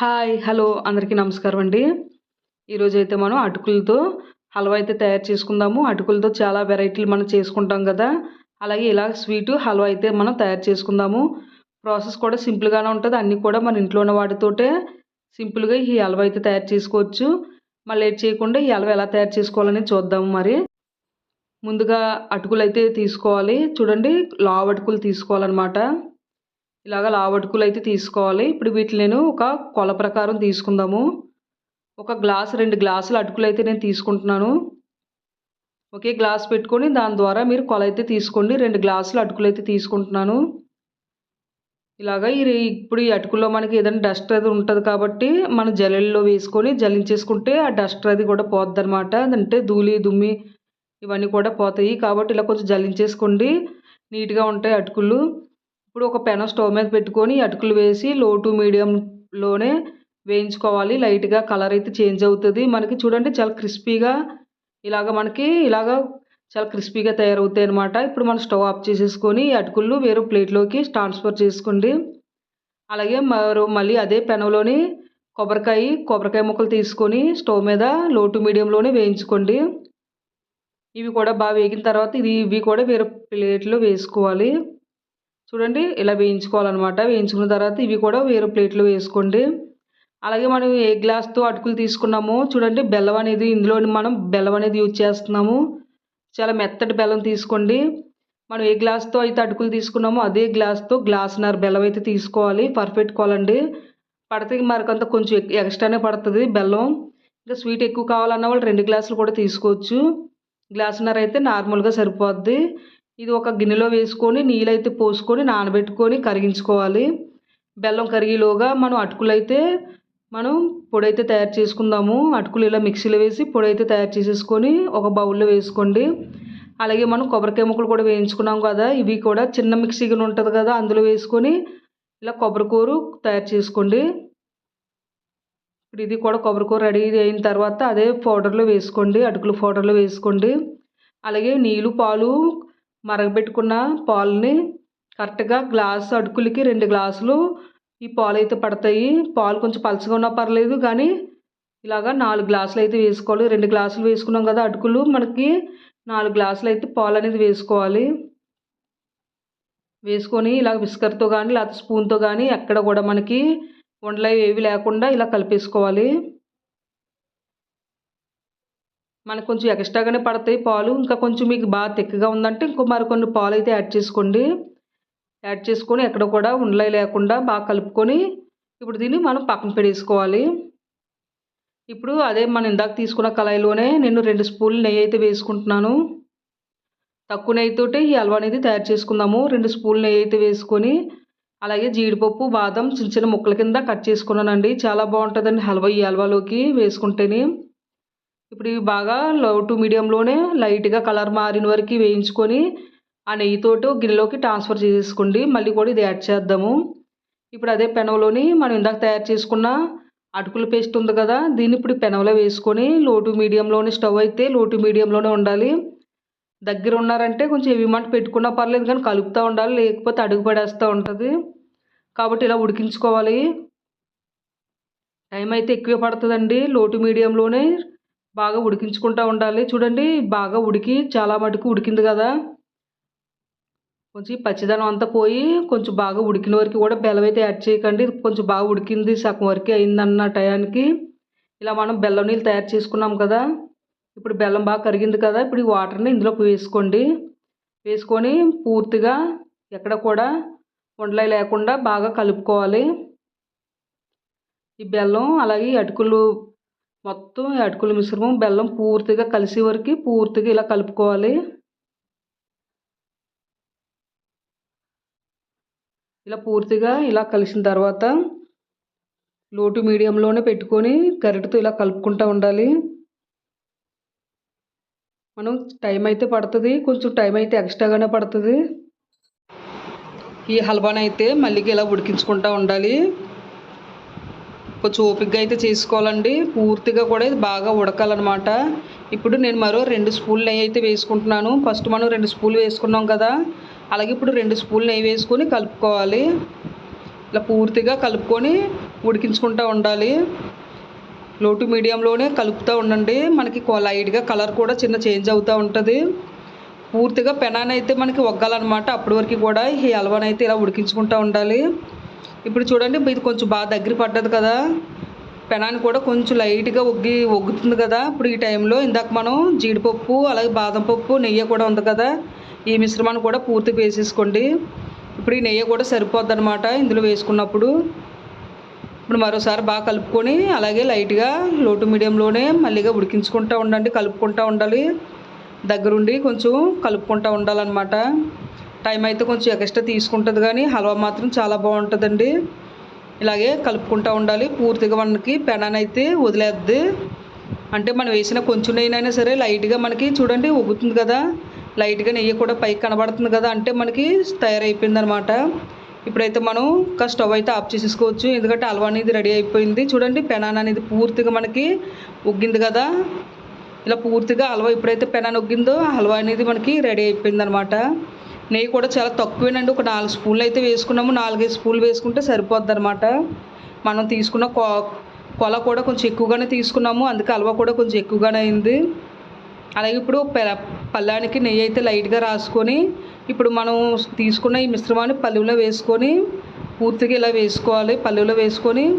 Hi hello అందరికీ నమస్కారం అండి. ఈరోజు అయితే మనం అటుకులతో హల్వా అయితే తయారు చేసుకుందాము. అటుకులతో చాలా వెరైటీలు మనం చేసుకుంటాం కదా. అలాగే ఇలా స్వీటు హల్వా అయితే మనం తయారు చేసుకుందాము. ప్రాసెస్ కూడా సింపుల్గానే ఉంటుంది. అన్నీ కూడా మన ఇంట్లో ఉన్న వాటితోటే సింపుల్గా ఈ హల్వా అయితే తయారు చేసుకోవచ్చు. మళ్ళీ లేట్ చేయకుండా ఈ హల్వా ఎలా తయారు చేసుకోవాలని చూద్దాము మరి. ముందుగా అటుకులు అయితే తీసుకోవాలి. చూడండి లావు అటుకులు తీసుకోవాలన్నమాట. ఇలాగ లావటుకులు అయితే తీసుకోవాలి. ఇప్పుడు వీటిని నేను ఒక కొల ప్రకారం తీసుకుందాము. ఒక గ్లాస్ రెండు గ్లాసులు అటుకులు అయితే నేను తీసుకుంటున్నాను. ఒకే గ్లాస్ పెట్టుకొని దాని ద్వారా మీరు కొల అయితే తీసుకోండి. రెండు గ్లాసులు అటుకులు అయితే తీసుకుంటున్నాను. ఇలాగ ఈ ఇప్పుడు ఈ అటుకుల్లో మనకి ఏదైనా డస్ట్ అది ఉంటుంది కాబట్టి మన జల్లెల్లో వేసుకొని జల్లించేసుకుంటే ఆ డస్ట్ అది కూడా పోద్ది అనమాట అంటే ధూళి దుమ్మి ఇవన్నీ కూడా పోతాయి. కాబట్టి ఇలా కొంచెం జల్లించేసుకోండి. నీట్గా ఉంటాయి అటుకులు. ఇప్పుడు ఒక పెన స్టవ్ మీద పెట్టుకొని అటుకులు వేసి లో టు మీడియంలోనే వేయించుకోవాలి. లైట్గా కలర్ అయితే చేంజ్ అవుతుంది. మనకి చూడండి చాలా క్రిస్పీగా ఇలాగ మనకి ఇలాగ చాలా క్రిస్పీగా తయారవుతాయి అనమాట ఇప్పుడు మనం స్టవ్ ఆఫ్ చేసేసుకొని అటుకులు వేరే ప్లేట్లోకి ట్రాన్స్ఫర్ చేసుకోండి. అలాగే మరో మళ్ళీ అదే పెనంలోని కొబ్బరికాయ కొబ్బరికాయ ముక్కలు తీసుకొని స్టవ్ మీద లో టు మీడియంలోనే వేయించుకోండి. ఇవి కూడా బాగా వేగిన తర్వాత ఇది ఇవి కూడా వేరే ప్లేట్లో వేసుకోవాలి. చూడండి ఇలా వేయించుకోవాలన్నమాట. వేయించుకున్న తర్వాత ఇవి కూడా వేరే ప్లేట్లో వేసుకోండి. అలాగే మనం ఏ గ్లాస్తో అటుకులు తీసుకున్నామో చూడండి బెల్లం అనేది ఇందులో మనం బెల్లం అనేది యూజ్ చేస్తున్నాము. చాలా మెత్తటి బెల్లం తీసుకోండి. మనం ఏ గ్లాస్తో అయితే అటుకులు తీసుకున్నామో అదే గ్లాస్తో గ్లాసున్నర బెల్లం అయితే తీసుకోవాలి. పర్ఫెక్ట్ కోలండి పడితే మరికంత కొంచెం ఎక్స్ట్రానే పడుతుంది బెల్లం. ఇంకా స్వీట్ ఎక్కువ కావాలన్న వాళ్ళు రెండు గ్లాసులు కూడా తీసుకోవచ్చు. గ్లాసున్నర అయితే నార్మల్గా సరిపోద్ది. ఇది ఒక గిన్నెలో వేసుకొని నీళ్ళైతే పోసుకొని నానబెట్టుకొని కరిగించుకోవాలి. బెల్లం కరిగిలోగా మనం అటుకులైతే మనం పొడి అయితే తయారు చేసుకుందాము. అటుకులు ఇలా మిక్సీలో వేసి పొడి అయితే తయారు చేసేసుకొని ఒక బౌల్లో వేసుకోండి. అలాగే మనం కొబ్బరికాయ ముక్కలు కూడా వేయించుకున్నాం కదా ఇవి కూడా చిన్న మిక్సీ గిన్నె ఉంటుంది కదా అందులో వేసుకొని ఇలా కొబ్బరికూరు తయారు చేసుకోండి. ఇప్పుడు ఇది కూడా కొబ్బరికూర రెడీ అయిన తర్వాత అదే పౌడర్లో వేసుకోండి అటుకులు పౌడర్లో వేసుకోండి. అలాగే నీళ్ళు పాలు మరగబెట్టుకున్న పాలని కరెక్ట్గా గ్లాస్ అడుకులకి రెండు గ్లాసులు ఈ పాలు అయితే పడతాయి. పాలు కొంచెం పలచగా ఉన్నా పర్లేదు కానీ ఇలాగా నాలుగు గ్లాసులు అయితే వేసుకోవాలి. రెండు గ్లాసులు వేసుకున్నాం కదా అటుకులు మనకి నాలుగు గ్లాసులు అయితే పాలు అనేది వేసుకోవాలి. వేసుకొని ఇలా విస్కర్తో కానీ లేకపోతే స్పూన్తో కానీ ఎక్కడ కూడా మనకి ఉండలు ఏవి లేకుండా ఇలా కలిపేసుకోవాలి. మనకు కొంచెం ఎక్స్ట్రాగానే పడతాయి పాలు. ఇంకా కొంచెం మీకు బాగా తిక్కగా ఉందంటే ఇంకో మరికొన్ని పాలు అయితే యాడ్ చేసుకోండి. యాడ్ చేసుకొని ఎక్కడ కూడా ఉండలే లేకుండా బాగా కలుపుకొని ఇప్పుడు దీన్ని మనం పక్కన పెట్టేసుకోవాలి. ఇప్పుడు అదే మనం ఇందాక తీసుకున్న కళాయిలోనే నేను రెండు స్పూన్లు నెయ్యి అయితే వేసుకుంటున్నాను. తక్కువ నెయ్యితోటి ఈ హల్వా అనేది తయారు చేసుకుందాము. రెండు స్పూన్లు నెయ్యి అయితే వేసుకొని అలాగే జీడిపప్పు బాదం చిన్న చిన్న ముక్కల కింద కట్ చేసుకున్నానండి. చాలా బాగుంటుందండి హల్వా ఈ హల్వాలోకి వేసుకుంటేనే. ఇప్పుడు ఇవి బాగా లో టు మీడియంలోనే లైట్గా కలర్ మారిన వరకు వేయించుకొని ఆ నెయ్యితోటి గిన్నెలోకి ట్రాన్స్ఫర్ చేసేసుకోండి. మళ్ళీ కూడా ఇది యాడ్ చేద్దాము. ఇప్పుడు అదే పెనవలోని మనం ఇందాక తయారు చేసుకున్న అటుకుల పేస్ట్ ఉంది కదా దీన్ని ఇప్పుడు పెనవలో వేసుకొని లోటు మీడియంలోనే స్టవ్ అయితే లోటు మీడియంలోనే ఉండాలి. దగ్గర ఉన్నారంటే కొంచెం ఏవి మంట పెట్టుకున్నా పర్లేదు కానీ కలుపుతూ ఉండాలి లేకపోతే అడుగు పడేస్తూ ఉంటుంది. కాబట్టి ఇలా ఉడికించుకోవాలి. టైం అయితే ఎక్కువ పడుతుందండి. లోటు మీడియంలోనే బాగా ఉడికించుకుంటూ ఉండాలి. చూడండి బాగా ఉడికి చాలా మటుకు ఉడికింది కదా. కొంచెం పచ్చిదనం అంతా పోయి కొంచెం బాగా ఉడికిన వరకు కూడా బెల్లం అయితే యాడ్ చేయకండి. కొంచెం బాగా ఉడికింది సగం వరకు అయిందన్న టయానికి. ఇలా మనం బెల్లం నీళ్ళు తయారు చేసుకున్నాం కదా. ఇప్పుడు బెల్లం బాగా కరిగింది కదా. ఇప్పుడు ఈ వాటర్ని ఇందులోకి వేసుకోండి. వేసుకొని పూర్తిగా ఎక్కడ కూడా ఉండలే లేకుండా బాగా కలుపుకోవాలి. ఈ బెల్లం అలాగే అటుకులు మొత్తం అటుకుల మిశ్రమం బెల్లం పూర్తిగా కలిసే వరకు పూర్తిగా ఇలా కలుపుకోవాలి. ఇలా పూర్తిగా ఇలా కలిసిన తర్వాత లోటు మీడియంలోనే పెట్టుకొని గరిటతో ఇలా కలుపుకుంటూ ఉండాలి. మనం టైం అయితే పడుతుంది కొంచెం టైం అయితే ఎక్స్ట్రాగానే పడుతుంది. ఈ హల్వానైతే మళ్ళీ ఇలా ఉడికించుకుంటూ ఉండాలి. కొంచెం ఓపికగా అయితే చేసుకోవాలండి. పూర్తిగా కూడా ఇది బాగా ఉడకాలన్నమాట. ఇప్పుడు నేను మరో రెండు స్పూన్లు నెయ్యి అయితే వేసుకుంటున్నాను. ఫస్ట్ మనం రెండు స్పూన్లు వేసుకున్నాం కదా అలాగే ఇప్పుడు రెండు స్పూన్లు నెయ్యి వేసుకొని కలుపుకోవాలి. ఇలా పూర్తిగా కలుపుకొని ఉడికించుకుంటూ ఉండాలి. లో టు మీడియంలోనే కలుపుతూ ఉండండి. మనకి లైట్గా కలర్ కూడా చిన్న చేంజ్ అవుతూ ఉంటుంది. పూర్తిగా పెనాన్ని అయితే మనకి ఒగ్గాలన్నమాట. అప్పటి వరకు కూడా ఈ హల్వాని అయితే ఇలా ఉడికించుకుంటూ ఉండాలి. ఇప్పుడు చూడండి ఇది కొంచెం బాగా దగ్గర పడ్డది కదా. పెనాన్ని కూడా కొంచెం లైట్గా ఒగ్గి ఒగ్గుతుంది కదా. ఇప్పుడు ఈ టైంలో ఇందాక మనం జీడిపప్పు అలాగే బాదం పప్పు నెయ్యి కూడా ఉంది కదా. ఈ మిశ్రమాన్ని కూడా పూర్తిగా వేసేసుకోండి. ఇప్పుడు ఈ నెయ్యి కూడా సరిపోద్ది అనమాట ఇందులో వేసుకున్నప్పుడు. ఇప్పుడు మరోసారి బాగా కలుపుకొని అలాగే లైట్గా లోటు మీడియంలోనే మళ్ళీగా ఉడికించుకుంటూ ఉండండి కలుపుకుంటూ ఉండాలి. దగ్గరుండి కొంచెం కలుపుకుంటూ ఉండాలన్నమాట. టైం అయితే కొంచెం ఎక్స్ట్రా తీసుకుంటుంది కానీ హల్వా మాత్రం చాలా బాగుంటుందండి. ఇలాగే కలుపుకుంటూ ఉండాలి. పూర్తిగా మనకి పెనాన్ అయితే వదిలేద్ది. అంటే మనం వేసిన కొంచెం నెయ్యినైనా సరే లైట్గా మనకి చూడండి ఉగుతుంది కదా. లైట్గా నెయ్యి కూడా పైకి కనబడుతుంది కదా. అంటే మనకి తయారైపోయింది అనమాట ఇప్పుడైతే మనం స్టవ్ అయితే ఆఫ్ చేసేసుకోవచ్చు. ఎందుకంటే హల్వా అనేది రెడీ అయిపోయింది. చూడండి పెనాన్ అనేది పూర్తిగా మనకి ఉగ్గింది కదా. ఇలా పూర్తిగా హల్వా ఎప్పుడైతే పెనాన్ ఉగ్గిందో హల్వా అనేది మనకి రెడీ అయిపోయింది అనమాట నెయ్యి కూడా చాలా తక్కువేనండి. ఒక నాలుగు స్పూన్లు అయితే వేసుకున్నాము. నాలుగైదు స్పూన్లు వేసుకుంటే సరిపోద్ది అనమాట మనం తీసుకున్న కొ కొల కూడా కొంచెం ఎక్కువగానే తీసుకున్నాము. అందుకే హల్వా కూడా కొంచెం ఎక్కువగానే అయింది. అలాగే ఇప్పుడు పె- పళ్ళానికి నెయ్యి అయితే లైట్గా రాసుకొని ఇప్పుడు మనం తీసుకున్న ఈ మిశ్రమాన్ని పల్లెలో వేసుకొని పూర్తిగా ఇలా వేసుకోవాలి. పల్లెలో వేసుకొని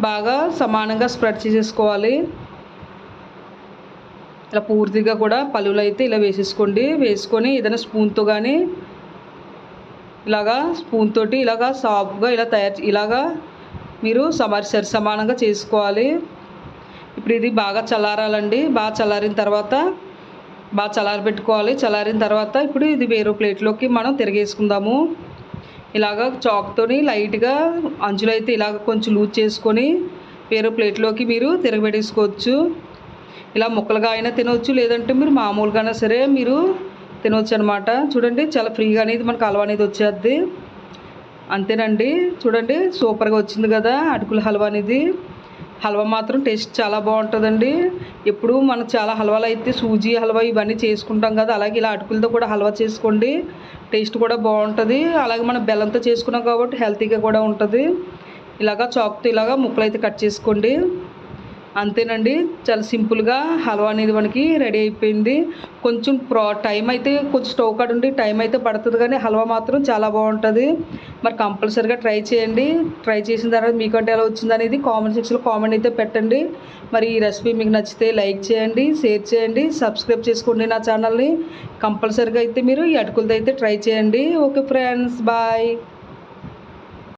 బాగా సమానంగా స్ప్రెడ్ చేసేసుకోవాలి. ఇలా పూర్తిగా కూడా పళ్ళులో అయితే ఇలా వేసేసుకోండి. వేసుకొని ఏదైనా స్పూన్తో కానీ ఇలాగా స్పూన్ తోటి ఇలాగా సాఫ్ట్గా ఇలా తయారు ఇలాగా మీరు సమారి సరి సమానంగా చేసుకోవాలి. ఇప్పుడు ఇది బాగా చల్లారాలండి. బాగా చల్లారిన తర్వాత బాగా చల్లారి పెట్టుకోవాలి. చల్లారిన తర్వాత ఇప్పుడు ఇది వేరే ప్లేట్లోకి మనం తిరగేసుకుందాము. ఇలాగ చాక్తోని లైట్గా అంచులు అయితే ఇలాగ కొంచెం లూజ్ చేసుకొని వేరే ప్లేట్లోకి మీరు తిరగబెట్టేసుకోవచ్చు. ఇలా ముక్కలుగా అయినా తినవచ్చు లేదంటే మీరు మామూలుగా సరే మీరు తినవచ్చు అనమాట చూడండి చాలా ఫ్రీగా అనేది మనకు హల్వా అనేది వచ్చేద్ది. అంతేనండి. చూడండి సూపర్గా వచ్చింది కదా అటుకుల హల్వా అనేది. హల్వా మాత్రం టేస్ట్ చాలా బాగుంటుందండి. ఎప్పుడు మనం చాలా హల్వాలు అయితే సూజీ హల్వా ఇవన్నీ చేసుకుంటాం కదా అలాగే ఇలా అటుకులతో కూడా హల్వా చేసుకోండి. టేస్ట్ కూడా బాగుంటుంది. అలాగే మనం బెల్లంతో చేసుకున్నాం కాబట్టి హెల్తీగా కూడా ఉంటుంది. ఇలాగా చాక్తో ఇలాగా ముక్కలు అయితే కట్ చేసుకోండి. అంతేనండి. చాలా సింపుల్గా హల్వా అనేది మనకి రెడీ అయిపోయింది. కొంచెం ప్రా టైం అయితే కొంచెం స్టవ్ కాడ ఉండి టైం అయితే పడుతుంది కానీ హల్వా మాత్రం చాలా బాగుంటుంది. మరి కంపల్సరీగా ట్రై చేయండి. ట్రై చేసిన తర్వాత మీకంటే ఎలా వచ్చింది అనేది కామెంట్ సెక్షన్లో కామెంట్ అయితే పెట్టండి. మరి ఈ రెసిపీ మీకు నచ్చితే లైక్ చేయండి షేర్ చేయండి సబ్స్క్రైబ్ చేసుకోండి నా ఛానల్ని. కంపల్సరీగా అయితే మీరు ఈ అటుకులతో అయితే ట్రై చేయండి. Okay friends bye.